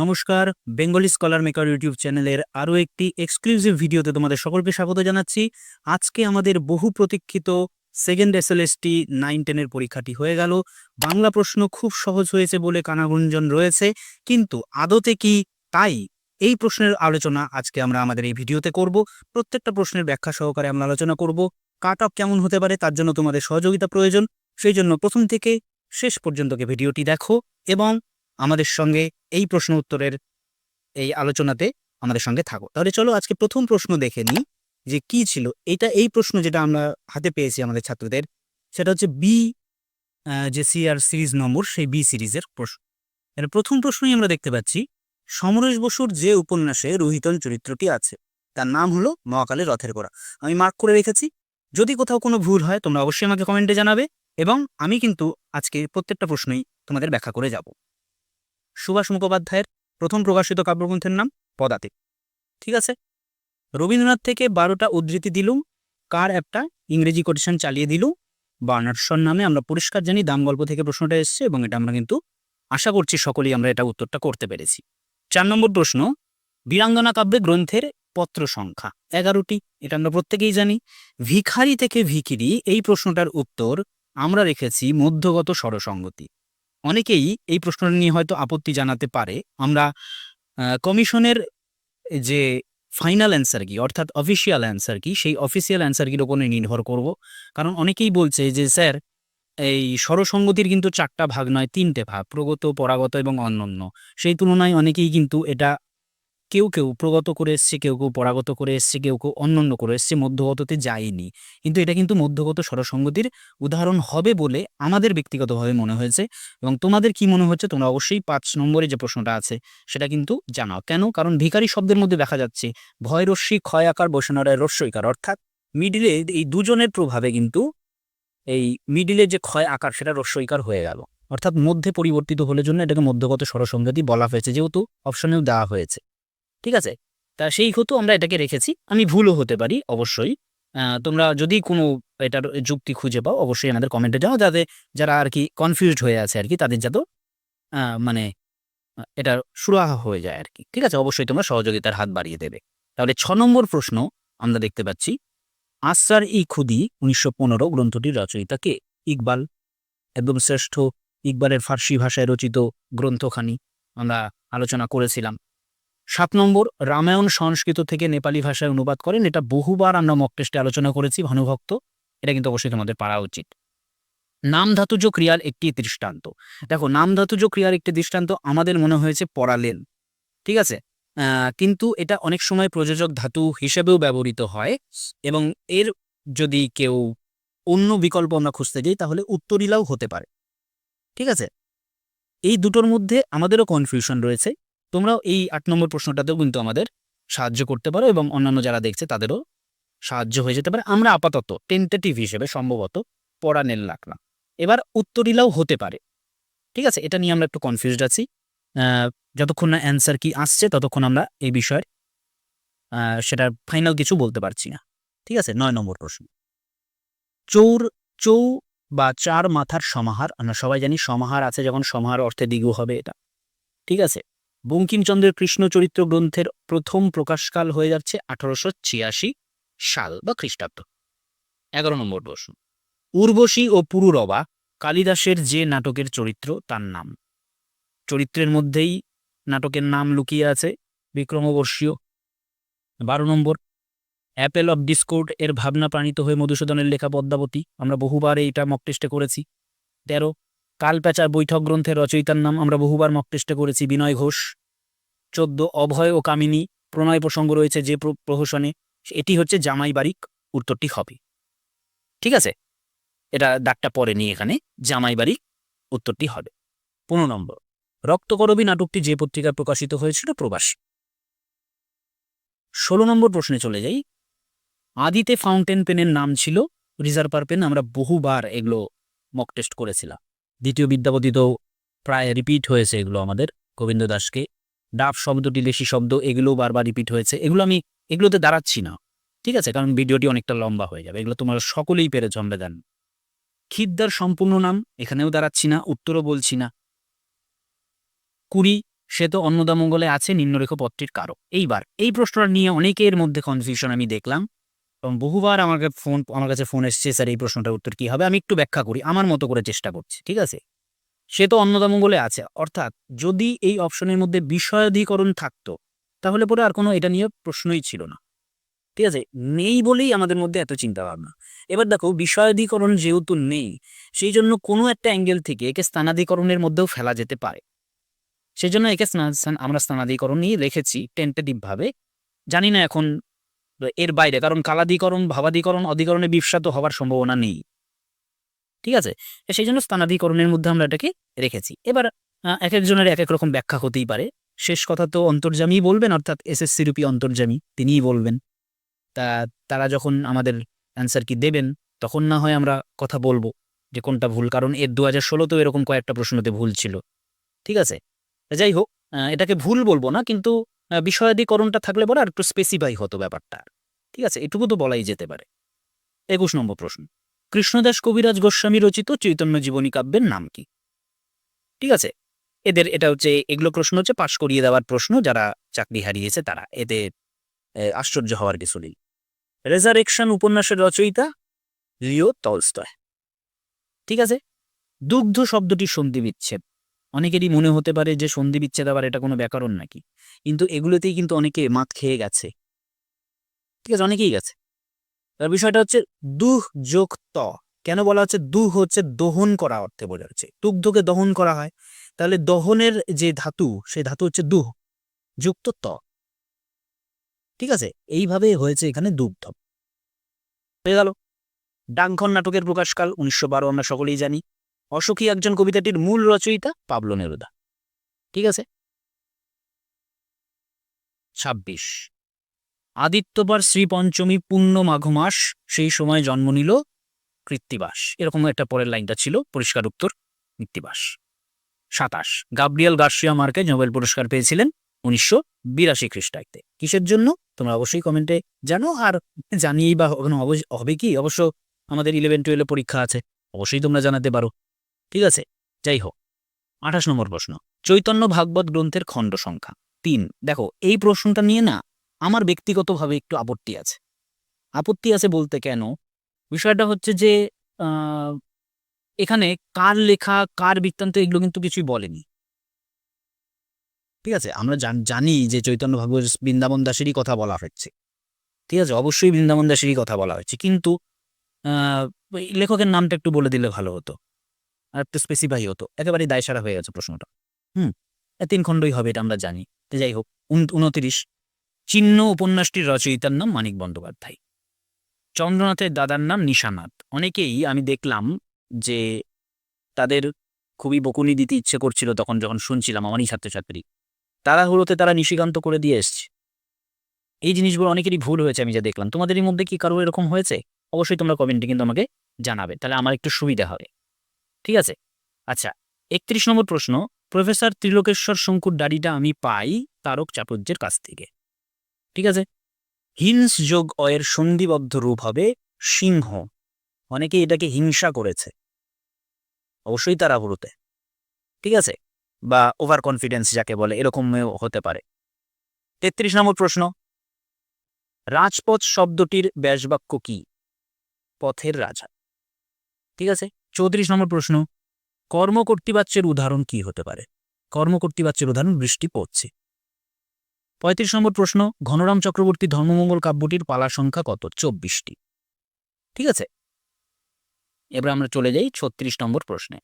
নমস্কার, Bengali scholar maker YouTube চ্যানেলের আরও একটি এক্সক্লুসিভ ভিডিওতে তোমাদের সকলকে স্বাগত জানাচ্ছি। আজকে আমাদের বহু প্রতীক্ষিত সেকেন্ড এসএলএসটি নাইন টেনের পরীক্ষাটি হয়ে গেল। বাংলা প্রশ্ন খুব সহজ হয়েছে বলে কানাগুঞ্জন রয়েছে, কিন্তু আদতে কি তাই এই প্রশ্নের আলোচনা আজকে আমরা আমাদের এই ভিডিওতে করব। প্রত্যেকটা প্রশ্নের ব্যাখ্যা সহকারে আমরা আলোচনা করব। কাট অফ কেমন হতে পারে তার জন্য তোমাদের সহযোগিতা প্রয়োজন। সেই জন্য প্রথম থেকে শেষ পর্যন্তকে ভিডিওটি দেখো এবং আমাদের সঙ্গে এই প্রশ্ন উত্তরের এই আলোচনাতে আমাদের সঙ্গে থাকো। তাহলে চলো আজকে প্রথম প্রশ্ন দেখে নিই যে কি ছিল। এটা এই প্রশ্ন যেটা আমরা হাতে পেয়েছি আমাদের ছাত্রদের, সেটা হচ্ছে বি যে সিআর সিরিজ নম্বর সেই বি সিরিজের প্রশ্ন। এর প্রথম প্রশ্নই আমরা দেখতে পাচ্ছি, সমরেশ বসুর যে উপন্যাসে রোহিতন চরিত্রটি আছে, তার নাম হলো মহাকালে রথের গোড়া। আমি মার্ক করে রেখেছি। যদি কোথাও কোনো ভুল হয়, তোমরা অবশ্যই আমাকে কমেন্টে জানাবে এবং আমি কিন্তু আজকে প্রত্যেকটা প্রশ্নই তোমাদের ব্যাখ্যা করে যাব। সুভাষ মুখোপাধ্যায়ের প্রথম প্রকাশিত কাব্যগ্রন্থের নাম পদাতিক। ঠিক আছে? রবীন্দ্রনাথ থেকে বারোটা উদ্ধৃতি দিলুম, কার একটা ইংরেজি কোটেশন চালিয়ে দিলুম বার্নার্সন নামে আমরা পরিষ্কার জানি, দাম গল্প থেকে প্রশ্নটা এসছে এবং এটা আমরা কিন্তু আশা করছি সকলেই আমরা এটা উত্তরটা করতে পেরেছি। চার নম্বর প্রশ্ন, বীরাঙ্গনা কাব্যে গ্রন্থের পত্র সংখ্যা। এগারোটি, এটা আমরা প্রত্যেকেই জানি। ভিখারি থেকে ভিখিরি, এই প্রশ্নটার উত্তর আমরা রেখেছি মধ্যগত স্বরসঙ্গতি। অনেকেই এই প্রশ্নটা নিয়ে হয়তো আপত্তি জানাতে পারে। আমরা কমিশনের যে ফাইনাল অ্যান্সার কি, অর্থাৎ অফিসিয়াল অ্যান্সার কি, সেই অফিসিয়াল অ্যান্সারকির ওপরে নির্ভর করব। কারণ অনেকেই বলছে যে, স্যার, এই স্বরসঙ্গতির কিন্তু চারটা ভাগ নয়, তিনটে ভাগ, প্রগত, পরাগত এবং অন্যান্য সেই তুলনায় অনেকেই কিন্তু এটা কেউ কেউ প্রগত করে এসছে, কেউ কেউ পরাগত করে এসছে, কেউ কেউ অন্যান্য করে এসছে, মধ্যগততে যায়নি। কিন্তু এটা কিন্তু মধ্যগত স্বরসঙ্গতির উদাহরণ হবে বলে আমাদের ব্যক্তিগতভাবে মনে হয়েছে এবং তোমাদের কি মনে হচ্ছে তোমরা অবশ্যই পাঁচ নম্বরে যে প্রশ্নটা আছে সেটা কিন্তু জানাও। কেন? কারণ ভিখারি শব্দের মধ্যে দেখা যাচ্ছে ভয়, রশ্মি, ক্ষয় আকার বসনারায় রস্যইকার অর্থাৎ মিডিলে এই দুজনের প্রভাবে কিন্তু এই মিডিলে যে ক্ষয় আকার সেটা রস্যইকার হয়ে গেল। অর্থাৎ মধ্যে পরিবর্তিত হলে জন্য এটাকে মধ্যগত স্বরসঙ্গতি বলা হয়েছে, যেহেতু অপশনেও দেওয়া হয়েছে। ঠিক আছে? তা সেই হেতু আমরা এটাকে রেখেছি। আমি ভুলও হতে পারি, অবশ্যই। তোমরা যদি কোনো এটার যুক্তি খুঁজে পাও, অবশ্যই আমাদের কমেন্টে যাও যাতে যারা আর কি কনফিউজড হয়ে আছে আর কি, তাদের যাতে মানে এটা সুরাহা হয়ে যায় আর কি। ঠিক আছে? অবশ্যই তোমরা সহযোগিতার হাত বাড়িয়ে দেবে। তাহলে ছ নম্বর প্রশ্ন আমরা দেখতে পাচ্ছি। আসার ই খুদি উনিশশো পনেরো গ্রন্থটির রচয়িতা কে? ইকবাল। একদম শ্রেষ্ঠ ইকবালের ফার্সি ভাষায় রচিত গ্রন্থখানি। আমরা আলোচনা করেছিলাম। সাত নম্বর, রামায়ণ সংস্কৃত থেকে নেপালি ভাষায় অনুবাদ করেন। এটা বহুবার আমরা মক টেস্টে আলোচনা করেছি, ভানুভক্ত। এটা কিন্তু অবশ্যই তোমাদের পারা উচিত। নাম ধাতুজ ক্রিয়ার একটি দৃষ্টান্ত। দেখো, নাম ধাতুজ ক্রিয়ার একটি দৃষ্টান্ত আমাদের মনে হয়েছে পড়ালেন ঠিক আছে? কিন্তু এটা অনেক সময় প্রযোজক ধাতু হিসেবেও ব্যবহৃত হয় এবং এর যদি কেউ অন্য বিকল্প আমরা খুঁজতে যাই, তাহলে উত্তরিলাও হতে পারে। ঠিক আছে? এই দুটোর মধ্যে আমাদেরও কনফিউশন রয়েছে। তোমরাও এই আট নম্বর প্রশ্নটাতেও কিন্তু আমাদের সাহায্য করতে পারো এবং অন্যান্য যারা দেখছে তাদেরও সাহায্য হয়ে যেতে পারে। আমরা আপাতত টেন্টেটিভ হিসেবে সম্ভবত পড়ানেল রাখলাম এবার উত্তরিলাও হতে পারে। ঠিক আছে? এটা নিয়ে আমরা একটু কনফিউজড আছি। যতক্ষণ না অ্যান্সার কি আসছে, ততক্ষণ আমরা এই বিষয়ের সেটার ফাইনাল কিছু বলতে পারছি না। ঠিক আছে? নয় নম্বর প্রশ্ন। চৌর, চৌ বা চার মাথার সমাহার, আমরা সবাই জানি সমাহার আছে যখন সমাহার অর্থে দ্বিগু হবে এটা। ঠিক আছে? বঙ্কিমচন্দ্রের কৃষ্ণ চরিত্র গ্রন্থের প্রথম প্রকাশকাল হয়ে যাচ্ছে আঠারোশো ছিয়াশি সাল বা খ্রিস্টাব্দ। এগারো নম্বর প্রশ্ন। উর্বশী ও পুরুরবা কালিদাসের যে নাটকের চরিত্র, তার নাম? চরিত্রের মধ্যেই নাটকের নাম লুকিয়ে আছে বিক্রমবর্ষীয়। বারো নম্বর। অ্যাপেল অফ ডিসকোর্ড এর ভাবনা প্রাণিত হয়ে মধুসূদনের লেখা পদ্মাবতী। আমরা বহুবার এইটা মক টেস্টে করেছি। তেরো। কালপ্যাচার বৈঠক গ্রন্থের রচয়িতার নাম আমরা বহুবার মক টেস্টে করেছি, বিনয় ঘোষ, চোদ্দ অভয় ও কামিনী, প্রণয় প্রসঙ্গ রয়েছে যে প্রহসনে, এটি হচ্ছে জামাই বারিক, উত্তরটি হবে। ঠিক আছে? এটা দাগটা পরে নিয়ে এখানে, জামাই বারিক, উত্তরটি হবে। পনেরো নম্বর, রক্তকরবী নাটকটি যে পত্রিকায় প্রকাশিত হয়েছিল, প্রবাসী। ষোলো নম্বর প্রশ্নে চলে যাই। আদিতে ফাউন্টেন পেনের নাম ছিল রিজার্ভার পেন আমরা বহুবার এগুলো মক টেস্ট করেছিলাম। দ্বিতীয় বিদ্যাপতিতেও প্রায় রিপিট হয়েছে এগুলো আমাদের, গোবিন্দ দাসকে। ডাব শব্দটি দেশি শব্দ, এগুলোও বারবার রিপিট হয়েছে। এগুলো আমি, এগুলোতে দাঁড়াচ্ছি না, ঠিক আছে? কারণ ভিডিওটি অনেকটা লম্বা হয়ে যাবে। এগুলো তোমরা সকলেই পেরেছ, আমরা জানি। খিদ্দার সম্পূর্ণ নাম, এখানেও দাঁড়াচ্ছি না, উত্তরও বলছি না। কুড়ি, সে তো অন্নদামঙ্গলে আছে, নিম্নরেখ পদটির কারক। এইবার, এই প্রশ্নটা নিয়ে অনেকের মধ্যে কনফিউশন আমি দেখলাম। এবং বহুবার আমাকে ফোন, আমার কাছে ফোন এসছে, স্যার, এই প্রশ্নটার উত্তর কি হবে? আমি একটু ব্যাখ্যা করি, আমার মতো করে চেষ্টা করছি, ঠিক আছে? সে তো অন্যতম বলে আছে, অর্থাৎ যদি এই অপশনের মধ্যে বিষয়াধিকরণ থাকতো, তাহলে পরে আর কোনো এটা নিয়ে প্রশ্নই ছিল না, ঠিক আছে? নেই বলেই আমাদের মধ্যে এত চিন্তা ভাবনা এবার দেখো, বিষয়াধিকরণ যেহেতু নেই, সেই জন্য কোনো একটা অ্যাঙ্গেল থেকে একে স্থানাধিকরণের মধ্যেও ফেলা যেতে পারে। সেই জন্য একে আমরা স্থানাধিকরণ নিয়ে রেখেছি টেন্টেটিভ ভাবে জানি না এখন এর বাইরে, কারণ কালাধিকরণ, ভাবাধিকরণ, অধিকরণে বিভ্রাত হওয়ার সম্ভাবনা নেই। ঠিক আছে? সেই জন্য স্থানাধিকরণের মধ্যে আমরা এটাকে রেখেছি। এবার এক একজনের এক এক রকম ব্যাখ্যা হতেই পারে। শেষ কথা তো অন্তর্জামী বলবেন, অর্থাৎ এসএসসি রূপী অন্তর্জামী, তিনিই বলবেন। তা, তারা যখন আমাদের অ্যান্সার কি দেবেন, তখন না হয় আমরা কথা বলব যে কোনটা ভুল, কারণ এর দু হাজার ষোলোতেও এরকম কয়েকটা প্রশ্নতে ভুল ছিল। ঠিক আছে? যাই হোক এটাকে ভুল বলব না, কিন্তু আহ, বিষয়াধিকরণটা থাকলে পরে আর একটু স্পেসিফাই হতো ব্যাপারটা। ঠিক আছে? এটুকু তো বলাই যেতে পারে। একুশ নম্বর প্রশ্ন। কৃষ্ণদাস কবিরাজ গোস্বামী রচিত চৈতন্য জীবনী কাব্যের নাম কি? ঠিক আছে? এদের এটা হচ্ছে এগুলো প্রশ্ন হচ্ছে পাশ করিয়ে দেওয়ার প্রশ্ন যারা চাকরি হারিয়েছে তারা। এতে এ, আশ্চর্য হওয়ার কিছু নেই। রেজারেকশন উপন্যাসের রচয়িতা লিও টলস্টয়। ঠিক আছে? দুগ্ধ শব্দটি সন্ধি বিচ্ছেদ। অনেকেরই মনে হতে পারে যে সন্ধি বিচ্ছেদ আবার এটা কোনো ব্যাকরণ নাকি। কিন্তু এগুলোতেই কিন্তু অনেকে মাত খেয়ে গেছে। ঠিক আছে, অনেকেই গেছে। তার বিষয়টা হচ্ছে দুহ যোগ ত। কেন বলা হচ্ছে দুহ হচ্ছে দহন করা অর্থে বোঝা হচ্ছে দুগ্ধকে দহন করা হয়। তাহলে দহনের যে ধাতু, সেই ধাতু হচ্ছে দুহ যুক্ত ত। ঠিক আছে? এইভাবে হয়েছে এখানে দুগ্ধ। হয়ে গেল। ডাকঘর নাটকের প্রকাশকাল, উনিশশো বারো, আমরা সকলেই জানি। অসখী একজন কবিতাটির মূল রচয়িতা পাবলো নেরুদা। ঠিক আছে? ছাব্বিশ। আদিত্যবার শ্রী পঞ্চমী পূর্ণ মাঘ মাস, সেই সময় জন্ম নিল কৃত্তিবাস। এরকম একটা পরের লাইনটা ছিল, পরিষ্কার উত্তর, কৃত্তিবাস। সাতাশ। গাব্রিয়েল গার্সিয়া মার্কে নোবেল পুরস্কার পেয়েছিলেন উনিশশো বিরাশি খ্রিস্টাব্দে। কিসের জন্য? তোমরা অবশ্যই কমেন্টে জানো, আর জানিয়েই বা হবে কি? অবশ্য আমাদের ইলেভেন টুয়েলভে পরীক্ষা আছে, অবশ্যই তোমরা জানাতে পারো। ঠিক আছে, যাই হোক। আঠাশ নম্বর প্রশ্ন। চৈতন্য ভাগবত গ্রন্থের খণ্ড সংখ্যা। তিন। দেখো, এই প্রশ্নটা নিয়ে না আমার ব্যক্তিগতভাবে একটু আপত্তি আছে। আপত্তি আছে বলতে কেন? বিষয়টা হচ্ছে যে এখানে কার লেখা, কার বৃত্তান্ত এগুলো কিন্তু কিছুই বলেনি। ঠিক আছে, আমরা জান- যে চৈতন্য ভাগবত বৃন্দাবন দাসেরই কথা বলা হচ্ছে ঠিক আছে, অবশ্যই বৃন্দাবন দাসেরই কথা বলা হয়েছে। কিন্তু লেখকের নামটা একটু বলে দিলে ভালো হতো। আর একটু স্পেসিফাই হতো। একেবারেই দায়সারা হয়ে গেছে প্রশ্নটা। হুম তিন খণ্ডই হবে এটা আমরা জানি। যাই হোক, উন- উনতিরিশ। চিহ্ন উপন্যাসটির রচয়িতার নাম মানিক বন্দ্যোপাধ্যায়। চন্দ্রনাথের দাদার নাম নিশানাথ। অনেকেই আমি দেখলাম যে তাদের খুবই বকুনি দিতে ইচ্ছে করছিল তখন যখন শুনছিলাম আমারই ছাত্রছাত্রী। তাড়াহুড়োতে তারা নিশিকান্ত করে দিয়ে এসছে। এই জিনিসগুলো অনেকেরই ভুল হয়েছে আমি যা দেখলাম। তোমাদের মধ্যে কি কারও এরকম হয়েছে? অবশ্যই তোমরা কমেন্টে কিন্তু আমাকে জানাবে। তাহলে আমার একটু সুবিধা হবে। ঠিক আছে? আচ্ছা একত্রিশ নম্বর প্রশ্ন। প্রফেসর ত্রিলোকেশ্বর শঙ্কুর দাড়িটা আমি পাই তারক চাটুর্যের কাছ থেকে। ঠিক আছে? হিংস যোগ অয়ের সন্ধিবদ্ধ রূপ হবে সিংহ। অনেকে এটাকে হিংসা করেছে। অবশ্যই তারা হুরুতে ঠিক আছে? বা ওভার কনফিডেন্স যাকে বলে এরকম হতে পারে। তেত্রিশ নম্বর প্রশ্ন। রাজপথ শব্দটির ব্যাসবাক্য কি? পথের রাজা। ঠিক আছে? চৌত্রিশ নম্বর প্রশ্ন, কর্মকর্তৃবাচ্যের উদাহরণ কি হতে পারে? কর্মকর্তৃবাচ্যের উদাহরণ বৃষ্টি পড়ছে। পঁয়ত্রিশ নম্বর প্রশ্ন, ঘনরাম চক্রবর্তী ধর্মমঙ্গল কাব্যটির পালা সংখ্যা কত? চব্বিশটি। ঠিক আছে? এবার আমরা চলে যাই ছত্রিশ নম্বর প্রশ্নে।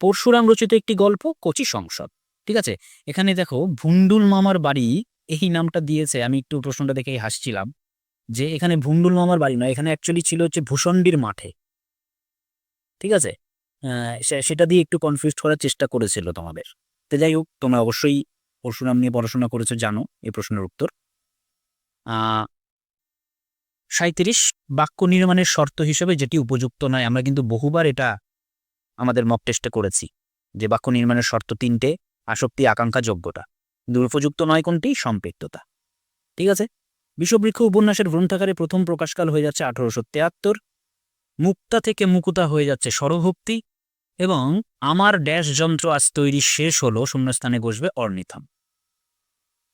পরশুরাম রচিত একটি গল্প, কচি সংসদ। ঠিক আছে? এখানে দেখো ভুন্ডুল মামার বাড়ি, এই নামটা দিয়েছে, আমি একটু প্রশ্নটা দেখেই হাসছিলাম, যে এখানে ভুন্ডুল মামার বাড়ি নয়, এখানে অ্যাকচুয়ালি ছিল হচ্ছে ভূষণ্ডির মাঠে। ঠিক আছে? সেটা দিয়ে একটু কনফিউজ করার চেষ্টা করেছিল তোমাদের। তো যাই হোক, তোমরা অবশ্যই পরশুরাম নিয়ে পড়াশোনা করেছ, জানো এই প্রশ্নের উত্তর। সাঁত্রিশ বাক্য নির্মাণের শর্ত হিসেবে যেটি উপযুক্ত নয়, আমরা কিন্তু বহুবার এটা আমাদের মক টেস্টে করেছি। যে বাক্য নির্মাণের শর্ত তিনটে, আসক্তি, আকাঙ্ক্ষা, যোগ্যতা। কিন্তু উপযুক্ত নয় কোনটি, সম্পৃক্ততা। ঠিক আছে? বিশ্ববৃক্ষ উপন্যাসের গ্রন্থাগারে প্রথম প্রকাশকাল হয়ে যাচ্ছে আঠারোশো তেয়াত্তর। মুক্তা থেকে মুকুতা হয়ে যাচ্ছে স্বরভক্তি এবং আমার ড্যাশ যন্ত্র আজ তৈরি শেষ হলো, শূন্যস্থানে বসবে অর্নিথম।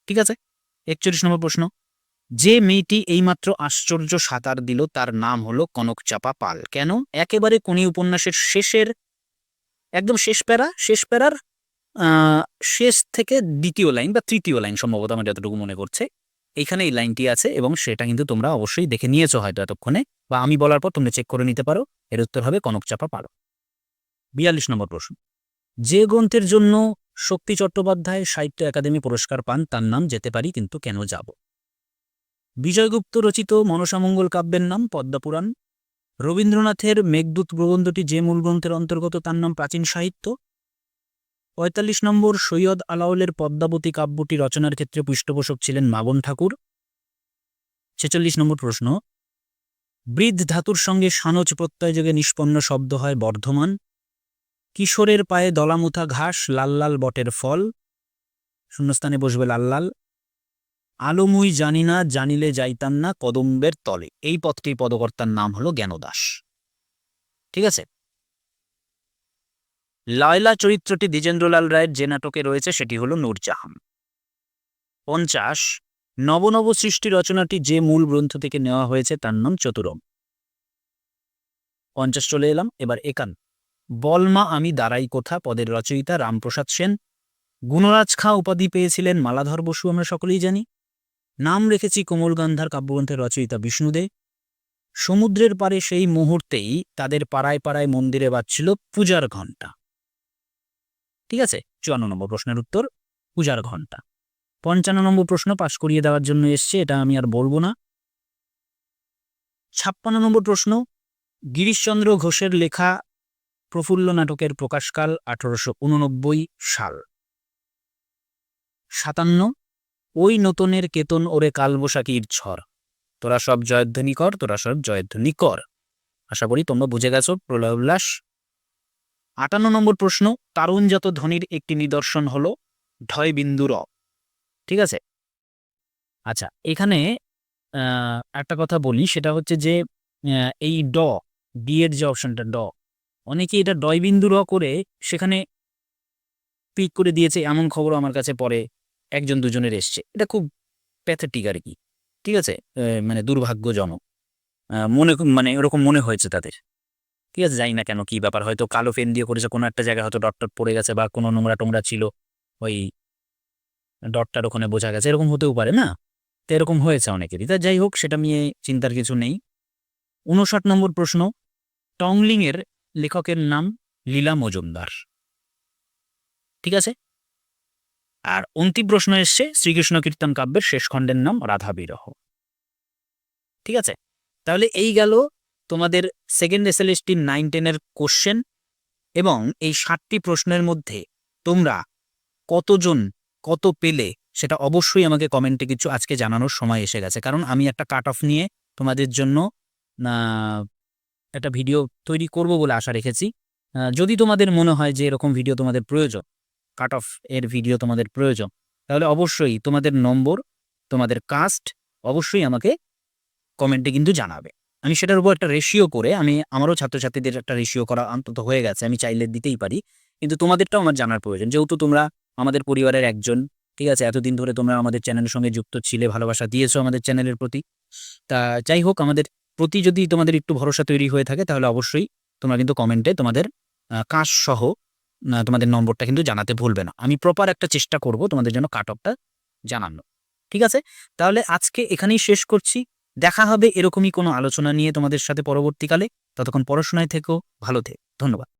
ঠিক আছে? একচল্লিশ নম্বর প্রশ্ন। যে মেয়েটি এইমাত্র আশ্চর্য সাঁতার দিল, তার নাম হলো কনক চাপা পাল। কেন? একেবারে কোনি উপন্যাসের শেষের, একদম শেষ প্যারা, শেষ প্যারার শেষ থেকে দ্বিতীয় লাইন বা তৃতীয় লাইন সম্ভবত আমার যতটুকু মনে করছে এইখানে এই লাইনটি আছে এবং সেটা কিন্তু তোমরা অবশ্যই দেখে নিয়েছো হয়তো এতক্ষণে বা আমি বলার পর তোমরা চেক করে নিতে পারো। এর উত্তর হবে কনক চাপা পাল বিয়াল্লিশ নম্বর প্রশ্ন। যে গ্রন্থের জন্য শক্তি চট্টোপাধ্যায় সাহিত্য একাডেমি পুরস্কার পান, তার নাম যেতে পারি, কিন্তু কেন যাব? বিজয়গুপ্ত রচিত মনসামঙ্গল কাব্যের নাম পদ্মাপুরাণ। রবীন্দ্রনাথের মেঘদূত প্রবন্ধটি যে মূল গ্রন্থের অন্তর্গত, তার নাম প্রাচীন সাহিত্য। পঁয়তাল্লিশ নম্বর সৈয়দ আলাউলের পদ্মাবতী কাব্যটি রচনার ক্ষেত্রে পৃষ্ঠপোষক ছিলেন মাবন ঠাকুর। ছেচল্লিশ নম্বর প্রশ্ন, বৃদ্ধ ধাতুর সঙ্গে সানচ প্রত্যয় যোগে নিষ্পন্ন শব্দ হয় বর্ধমান। কিশোরের পায়ে দলামুথা ঘাস, লাল লাল বটের ফল। শূন্যস্থানে বসবে লাল লাল। আলোমুই জানি না, জানিলে যাইতাম না কদম্বের তলে। এই পথটির পদকর্তার নাম হলো জ্ঞানদাস। ঠিক আছে? লয়লা চরিত্রটি দ্বিজেন্দ্রলাল রায়ের যে নাটকে রয়েছে সেটি হলো নূরজাহান। পঞ্চাশ, নবনব সৃষ্টি রচনাটি যে মূল গ্রন্থ থেকে নেওয়া হয়েছে তার নাম চতুরম পঞ্চাশ চলে এলাম, এবার একান বলমা আমি দাঁড়াই কোথা? পদের রচয়িতা রামপ্রসাদ সেন। গুণরাজ খাঁ উপাধি পেয়েছিলেন মালাধর বসু, আমরা সকলেই জানি। নাম রেখেছি কোমল গান্ধার কাব্যগ্রন্থের রচয়িতা বিষ্ণুদে। সমুদ্রের পারে সেই মুহূর্তেই তাদের পাড়ায় পাড়ায় মন্দিরে বাজছিল পূজার ঘণ্টা। ঠিক আছে? চুয়ান্ন নম্বর প্রশ্নের উত্তর, পূজার ঘণ্টা। পঞ্চান্ন নম্বর প্রশ্ন পাশ করিয়ে দেওয়ার জন্য এসছে, এটা আমি আর বলব না। ছাপ্পান্ন নম্বর প্রশ্ন, গিরিশচন্দ্র ঘোষের লেখা প্রফুল্ল নাটকের প্রকাশকাল আঠারোশো উননব্বই সাল। সাতান্ন, ওই নতুনের কেতন ওরে কালবৈশাখীর ঝড়। তোরা সব জয়ধ্বনি কর, তোরা সব জয়ধ্বনি কর। আশা করি তোমরা বুঝে গেছো প্রলয় উল্লাস আটান্ন নম্বর প্রশ্ন তারুণজাত ধ্বনির একটি নিদর্শন হল ঢয় বিন্দু র ঠিক আছে? আচ্ছা এখানে একটা কথা বলি, সেটা হচ্ছে যে এই ড ডি এর যে অপশনটা, ড, অনেকে এটা ডয় বিন্দু র করে সেখানে পিক করে দিয়েছে, এমন খবর আমার কাছে পরে একজন দুজনের এসছে। এটা খুব প্যাথেটিক আর কি। ঠিক আছে? মানে দুর্ভাগ্যজনক। মনে মানে এরকম মনে হয়েছে তাদের। ঠিক আছে, জানি না কেন কি ব্যাপার। হয়তো কালো পেন দিয়ে করেছে, কোনো একটা জায়গায় হয়তো ডট টট পড়ে গেছে বা কোনো নোংরা টোংরা ছিল। ওই ডটটার ওখানে বোঝা গেছে, এরকম হতেও পারে না? তো এরকম হয়েছে অনেকেরই। তা যাই হোক, সেটা নিয়ে চিন্তার কিছু নেই। উনষাট নম্বর প্রশ্ন, টংলিংয়ের লেখকের নাম লীলা মজুমদার। ঠিক আছে? আর অন্তিম প্রশ্ন এসছে, শ্রীকৃষ্ণ কীর্তন কাব্যের শেষ খণ্ডের নাম রাধা বিরহ ঠিক আছে? তাহলে এই গেল তোমাদের সেকেন্ড এসএলএসটি নাইন টেনের কোশ্চেন এবং এই ষাটটি প্রশ্নের মধ্যে তোমরা কতজন কত পেলে সেটা অবশ্যই আমাকে কমেন্টে কিছু আজকে জানানোর সময় এসে গেছে। কারণ আমি একটা কাট অফ নিয়ে তোমাদের জন্য একটা ভিডিও তৈরি করব বলে আশা রেখেছি। যদি তোমাদের মনে হয় যে এরকম ভিডিও তোমাদের প্রয়োজন কাট অফ এর ভিডিও তোমাদের প্রয়োজন, তাহলে অবশ্যই তোমাদের নম্বর, তোমাদের কাস্ট অবশ্যই আমাকে কমেন্টে কিন্তু জানাবে। আমি সেটার উপর একটা রেশিও করে আমি, আমারও ছাত্রছাত্রীদের একটা রেশিও করা অন্তত হয়ে গেছে, আমি চাইলে দিতেই পারি। কিন্তু তোমাদেরটাও আমার জানার প্রয়োজন। যেহেতু তোমরা আমাদের পরিবারের একজন, ঠিক আছে? এতদিন ধরে তোমরা আমাদের চ্যানেলের সঙ্গে যুক্ত ছিলে, ভালোবাসা দিয়েছ আমাদের চ্যানেলের প্রতি। তা যাই হোক, আমাদের প্রতি যদি তোমাদের একটু ভরসা তৈরি হয়ে থাকে, তাহলে অবশ্যই তোমরা কিন্তু কমেন্টে তোমাদের কাজ সহ তোমাদের নম্বরটা কিন্তু জানাতে ভুলবে না। আমি প্রপার একটা চেষ্টা করব তোমাদের জন্য কাট অফটা জানানো ঠিক আছে? তাহলে আজকে এখানেই শেষ করছি। দেখা হবে, এরকমই কোনো আলোচনা নিয়ে তোমাদের সাথে পরবর্তীকালে। ততক্ষণ পড়াশোনায় থেকো, ভালো থেকো। ধন্যবাদ।